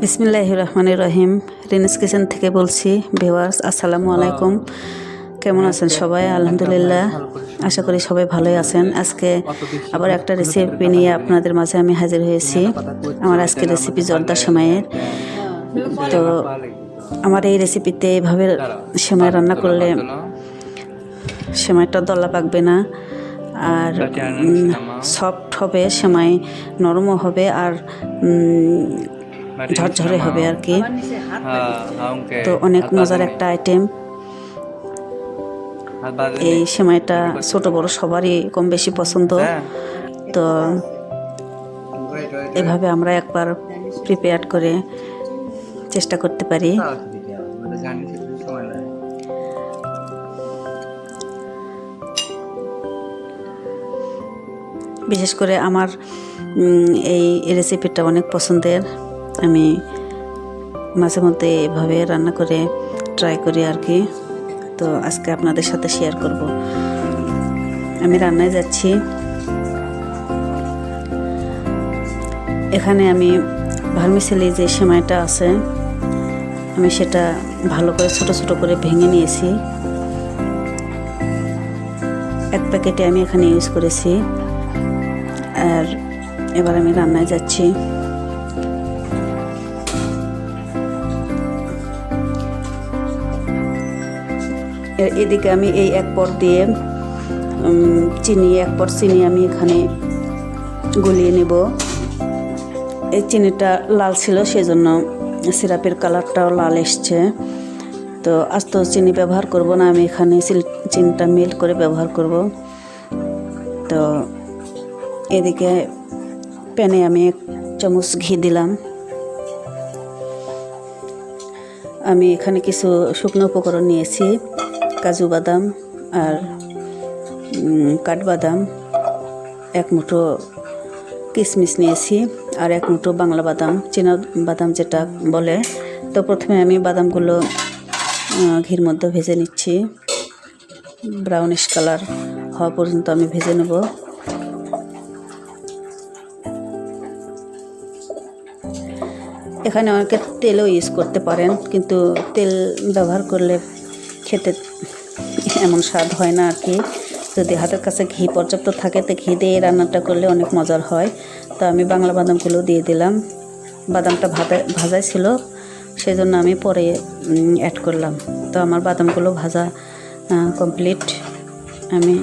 বিসমিল্লাহ রহমান রহিম। রিনিস কিচেন থেকে বলছি ভিওয়ার্স আসসালামু আলাইকুম। কেমন আছেন সবাই? আলহামদুলিল্লাহ আশা করি সবাই ভালোই আছেন। আজকে আবার একটা রেসিপি নিয়ে আপনাদের মাঝে আমি হাজির হয়েছি। আমার আজকে রেসিপি জর্দা সময়ের। তো আমার এই রেসিপিতে এভাবে সেমাই রান্না করলে সেমাইটা দলা পাকবে না। আর সফট হবে সেমাই নরমও হবে। আর ঝরঝরে হবে আর কি। তো অনেক মজার একটা আইটেম এই সেমাইটা ছোট বড় সবারই কম বেশি পছন্দ। তো এভাবে আমরা একবার প্রিপেয়ার করে চেষ্টা করতে পারি। বিশেষ করে আমার এই রেসিপিটা অনেক পছন্দের। আমি মাঝে মধ্যে এভাবে রান্না করে ট্রাই করি আর কি। তো আজকে আপনাদের সাথে শেয়ার করব। আমি রান্নায় যাচ্ছি। এখানে আমি ভার্মিসেলি যে সেমাইটা আছে, আমি সেটা ভালো করে ছোট ছোট করে ভেঙে নিয়েছি। এক প্যাকেটে আমি এখানে ইউজ করেছি। আর এবার আমি রান্নায় যাচ্ছি। এদিকে আমি এই এক পর দিয়ে চিনি এক পর চিনি আমি এখানে গলিয়ে নেব। এই চিনিটা লাল ছিল, সেজন্য সিরাপের কালারটাও লাল এসছে। তো আজ তো চিনি ব্যবহার করব না, আমি এখানে চিনিটা মেল্ট করে ব্যবহার করব। তো এদিকে প্যানে আমি এক চামচ ঘি দিলাম। আমি এখানে কিছু শুকনো উপকরণ নিয়েছি। কাজু বাদাম আর কাঠবাদাম, এক মুঠো কিশমিশ নিয়েছি আর এক মুঠো বাংলা বাদাম, চীনা বাদাম যেটা বলে। তো প্রথমে আমি বাদামগুলো ঘির মধ্যে ভেজে নিচ্ছি। ব্রাউনিশ কালার হওয়া পর্যন্ত আমি ভেজে নেব। এখানে অনেকে তেলও ইউজ করতে পারেন, কিন্তু তেল ব্যবহার করলে খেতে এমন স্বাদ হয় না আর কি। যদি হাতের কাছে ঘি পর্যাপ্ত থাকে, তো ঘি দিয়ে রান্নাটা করলে অনেক মজার হয়। তো আমি বাংলা বাদামগুলো দিয়ে দিলাম। বাদামটা ভাজা, ভাজাই ছিল সেই জন্য আমি পরে অ্যাড করলাম। তো আমার বাদামগুলো ভাজা কমপ্লিট আমি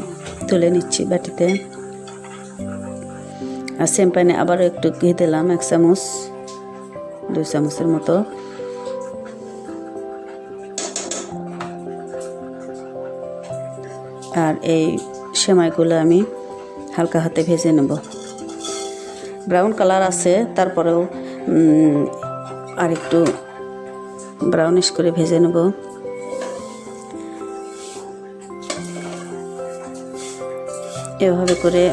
তুলে নিচ্ছি বাটিতে। আর সেম প্যানে আবারও একটু ঘি দিলাম, এক চামচ, দুই চামচের মতো। আর এই সেমাইগুলো আমি হালকা হাতে ভেজে নেব। ব্রাউন কালার আছে, তারপরেও আর একটু ব্রাউনিশ করে ভেজে নেব। এভাবে করে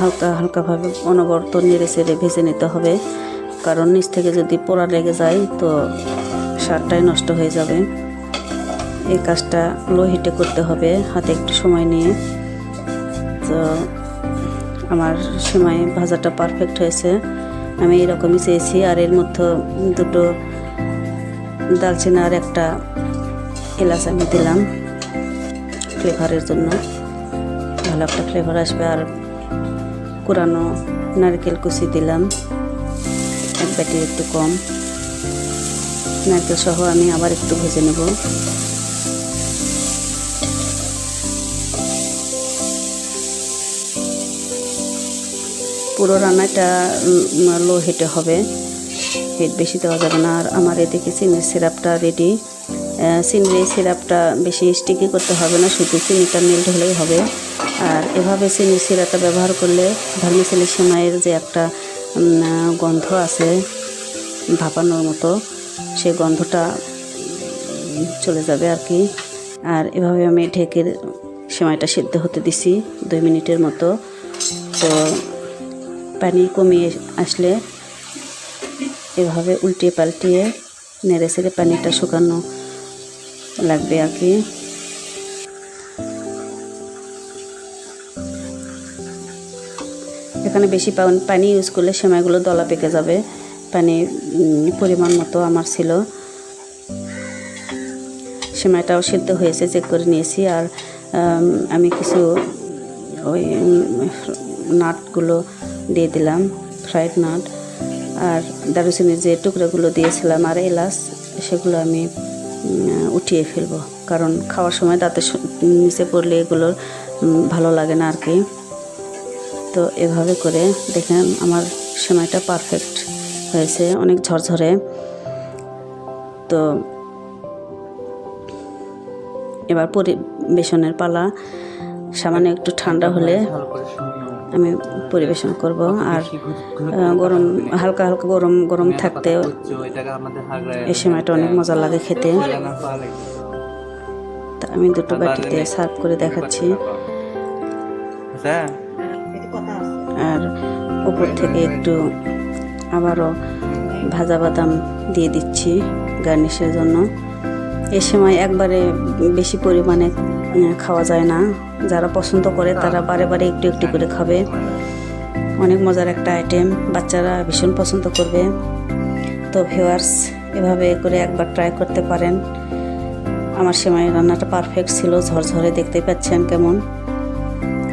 হালকা হালকাভাবে অনবরত নেড়ে চেড়ে ভেজে নিতে হবে, কারণ নিচ থেকে যদি পোড়া লেগে যায় তো সারটাই নষ্ট হয়ে যাবে। এই কাজটা লো হিটে করতে হবে, হাতে একটু সময় নিয়ে। তো আমার সময় ভাজাটা পারফেক্ট হয়েছে। আমি এরকমই চেয়েছি, আর এর মধ্যে দুটো দালচিনি আর একটা এলাচ আমি দিলাম ফ্লেভারের জন্য। ভালো একটা ফ্লেভার আসবে, আর কুরানো নারকেল কুচি দিলাম, এক বাটি একটু কম। নারকেল সহ আমি আবার একটু ভেজে নেব। পুরো রান্নাটা লো হিটে হবে। হিট বেশি দেওয়া যাবে না। আর আমার এদিকে চিনির সিরাপটা রেডি চিনির সিরাপটা বেশি স্টিকি করতে হবে না, শুধু চিনিটা মেল্ট হলেই হবে। আর এভাবে চিনির সিরাপটা ব্যবহার করলে ভার্মিসেলি সেমাইয়ের যে একটা গন্ধ আছে, ভাপানোর মতো, সে গন্ধটা চলে যাবে আর কি। আর এভাবে আমি ঢেকে সেমাইটা সেদ্ধ হতে দিছি দুই মিনিটের মতো। তো পানি কমিয়ে আসলে এভাবে উল্টিয়ে পাল্টিয়ে নেড়ে সেড়ে পানিটা শুকানো লাগবে আর কি। এখানে বেশি পান- ইউজ করলে সেমাইগুলো দলা পেকে যাবে। পানি পরিমাণ মতো আমার ছিল। সেমাইটাও সিদ্ধ হয়েছে চেক করে নিয়েছি আর, আমি কিছু ওই নাটগুলো দিয়ে দিলাম ফ্রাইড নাট আর দারুচিনির যে টুকরোগুলো দিয়েছিলাম আর এলাচ, সেগুলো আমি উঠিয়ে ফেলব। কারণ খাওয়ার সময় দাঁতে নিচে পড়লে এগুলো ভালো লাগে না আর কি তো এভাবে করে দেখেন আমার সেমাইটা পারফেক্ট হয়েছে, অনেক ঝরঝরে। তো এবার পরিবেশনের পালা, সামান্য একটু ঠান্ডা হলে আমি পরিবেশন করব আর গরম, হালকা হালকা গরম গরম থাকতে এই সময়টা অনেক মজা লাগে খেতে। তা আমি দুটো বাটিতে সার্ভ করে দেখাচ্ছি। আর উপর থেকে একটু আবারও ভাজা বাদাম দিয়ে দিচ্ছি গার্নিশের জন্য। এ সময় একবারে বেশি পরিমাণে খাওয়া যায় না। যারা পছন্দ করে তারা বারে বারে একটু একটু করে খাবে। অনেক মজার একটা আইটেম বাচ্চারা ভীষণ পছন্দ করবে। তো ভিউয়ার্স এভাবে করে একবার ট্রাই করতে পারেন। আমার সেমাই রান্নাটা পারফেক্ট ছিল, ঝরঝরে দেখতে পাচ্ছেন কেমন।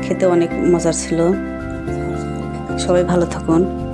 খেতে অনেক মজার ছিল। সবাই ভালো থাকুন।